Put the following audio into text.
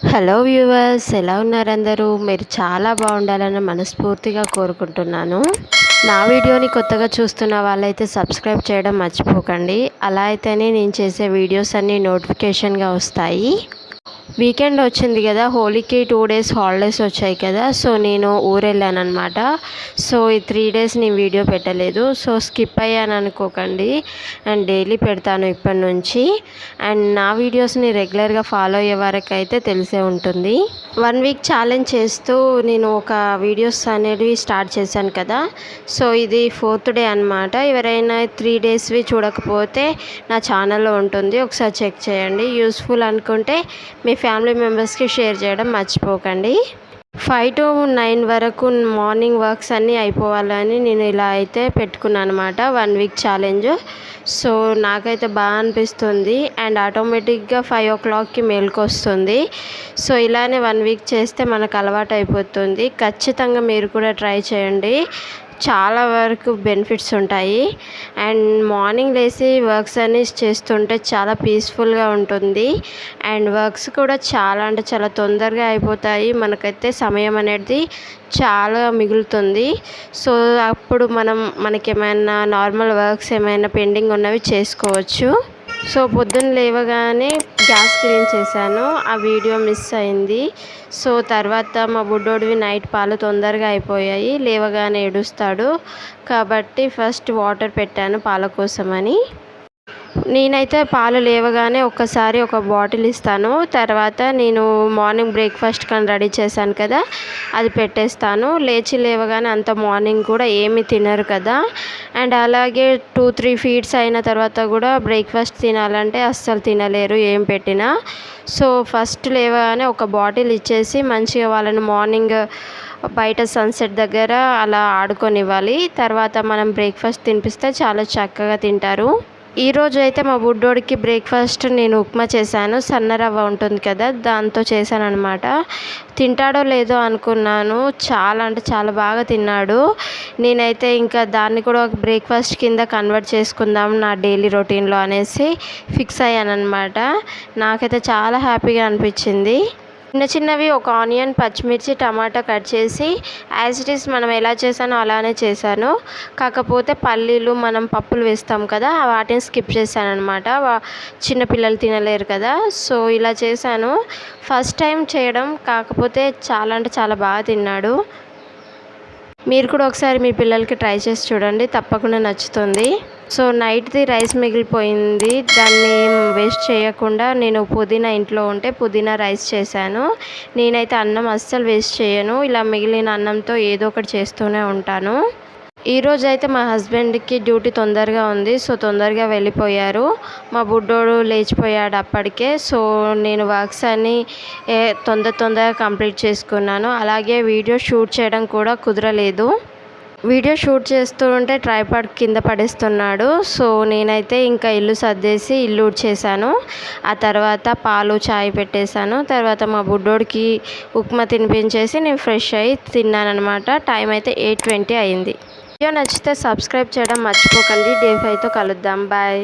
Hello viewers ఎలా ఉన్నారు అందరూ? మీరు చాలా బాగుండాలని మనస్ఫూర్తిగా కోరుకుంటున్నాను. నా వీడియోని కొత్తగా చూస్తున్న వాళ్ళైతే సబ్స్క్రైబ్ చేయడం మర్చిపోకండి. అలా అయితేనే నేను చేసే వీడియోస్ అన్నీ నోటిఫికేషన్గా వస్తాయి. వీకెండ్ వచ్చింది కదా హోలీకి టూ డేస్ హాలిడేస్ వచ్చాయి కదా సో నేను ఊరు వెళ్ళాను అనమాట సో ఈ త్రీ డేస్ నేను వీడియో పెట్టలేదు. సో స్కిప్ అయ్యాను అనుకోకండి. అండ్ డైలీ పెడతాను ఇప్పటి నుంచి. అండ్ నా వీడియోస్ని రెగ్యులర్గా ఫాలో అయ్యే వరకు అయితే తెలిసే ఉంటుంది. వన్ వీక్ ఛాలెంజ్ చేస్తూ నేను ఒక వీడియోస్ అనేవి స్టార్ట్ చేశాను కదా. సో ఇది ఫోర్త్ డే అనమాట ఎవరైనా త్రీ డేస్వి చూడకపోతే నా ఛానల్లో ఉంటుంది. ఒకసారి చెక్ చేయండి. యూస్ఫుల్ అనుకుంటే మీ ఫ్యామిలీ మెంబర్స్కి షేర్ చేయడం మర్చిపోకండి. ఫైవ్ టు నైన్ వరకు మార్నింగ్ వర్క్స్ అన్నీ అయిపోవాలని నేను ఇలా అయితే పెట్టుకున్నాను అనమాట వన్ వీక్ ఛాలెంజ్. సో నాకైతే బాగా అనిపిస్తుంది. అండ్ ఆటోమేటిక్గా ఫైవ్ ఓ క్లాక్కి మేల్కొస్తుంది. సో ఇలానే వన్ వీక్ చేస్తే మనకు అలవాటు అయిపోతుంది ఖచ్చితంగా మీరు కూడా ట్రై చేయండి. చాలా వరకు బెనిఫిట్స్ ఉంటాయి. అండ్ మార్నింగ్ లేచి వర్క్స్ అన్నీ చేస్తుంటే చాలా పీస్ఫుల్గా ఉంటుంది. అండ్ వర్క్స్ కూడా చాలా అంటే చాలా తొందరగా అయిపోతాయి. మనకైతే సమయం అనేది చాలా మిగులుతుంది. సో అప్పుడు మనం మనకి ఏమైనా నార్మల్ వర్క్స్ ఏమైనా పెండింగ్ ఉన్నవి చేసుకోవచ్చు. సో పొద్దున్న లేవగానే గ్యాస్ క్లీన్ చేశాను. ఆ వీడియో మిస్ అయింది. సో తర్వాత మా బుడ్డోడివి నైట్ పాలు తొందరగా అయిపోయాయి. లేవగానే ఏడుస్తాడు. కాబట్టి ఫస్ట్ వాటర్ పెట్టాను పాల కోసమని. నేనైతే పాలు లేవగానే ఒక్కసారి ఒక బాటిల్ ఇస్తాను. తర్వాత నేను మార్నింగ్ బ్రేక్ఫాస్ట్ కానీ రెడీ చేశాను కదా అది పెట్టేస్తాను. లేచి లేవగానే అంత మార్నింగ్ కూడా ఏమి తినరు కదా. అండ్ అలాగే టూ త్రీ ఫీడ్స్ అయిన తర్వాత కూడా బ్రేక్ఫాస్ట్ తినాలంటే అస్సలు తినలేరు ఏం పెట్టినా. సో ఫస్ట్ లేవగానే ఒక బాటిల్ ఇచ్చేసి మంచిగా వాళ్ళని మార్నింగ్ బయట సన్సెట్ దగ్గర అలా ఆడుకొనివ్వాలి. తర్వాత మనం బ్రేక్ఫాస్ట్ తినిపిస్తే చాలా చక్కగా తింటారు. ఈరోజు అయితే మా బుడ్డోడికి బ్రేక్ఫాస్ట్ నేను ఉప్మా చేశాను. సన్న రవ్వ ఉంటుంది కదా దాంతో చేశాను అనమాట తింటాడో లేదో అనుకున్నాను. చాలా అంటే చాలా బాగా తిన్నాడు. నేనైతే ఇంకా దాన్ని కూడా ఒక బ్రేక్ఫాస్ట్ కింద కన్వర్ట్ చేసుకుందాం నా డైలీ రొటీన్లో అనేసి ఫిక్స్ అయ్యాను అనమాట నాకైతే చాలా హ్యాపీగా అనిపించింది. చిన్న చిన్నవి ఒక ఆనియన్ పచ్చిమిర్చి టమాటా కట్ చేసి యాజ్ ఇట్ ఈస్ మనం ఎలా చేసానో అలానే చేశాను. కాకపోతే పల్లీలు మనం పప్పులు వేస్తాం కదా వాటిని స్కిప్ చేశాను అనమాట చిన్నపిల్లలు తినలేరు కదా. సో ఇలా చేశాను. ఫస్ట్ టైం చేయడం కాకపోతే చాలా అంటే చాలా బాగా తిన్నాడు. మీరు కూడా ఒకసారి మీ పిల్లలకి ట్రై చేసి చూడండి తప్పకుండా నచ్చుతుంది. సో నైట్ది రైస్ మిగిలిపోయింది. దాన్ని వేస్ట్ చేయకుండా నేను పుదీనా ఇంట్లో ఉంటే పుదీనా రైస్ చేశాను. నేనైతే అన్నం అస్సలు వేస్ట్ చేయను. ఇలా మిగిలిన అన్నంతో ఏదో ఒకటి చేస్తూనే ఉంటాను. ఈరోజు అయితే మా హస్బెండ్కి డ్యూటీ తొందరగా ఉంది. సో తొందరగా వెళ్ళిపోయారు. మా బుడ్డోడు లేచిపోయాడు అప్పటికే. సో నేను వర్క్స్ అన్ని తొందర తొందరగా కంప్లీట్ చేసుకున్నాను. అలాగే వీడియో షూట్ చేయడం కూడా కుదరలేదు. వీడియో షూట్ చేస్తూ ఉంటే ట్రైపాడ్ కింద పడేస్తున్నాడు. సో నేనైతే ఇంకా ఇల్లు సర్దేసి ఇల్లు చేశాను ఆ తర్వాత పాలు చాయ్ పెట్టేశాను. తర్వాత మా బుడ్డోడికి ఉప్మా తినిపించేసి నేను ఫ్రెష్ అయ్యి తిన్నాను అనమాట టైం అయితే ఎయిట్ ట్వంటీ అయింది. వీడియో నచ్చితే సబ్స్క్రైబ్ చేయడం మర్చిపోకండి. డే ఫైవ్తో కలుద్దాం. బాయ్.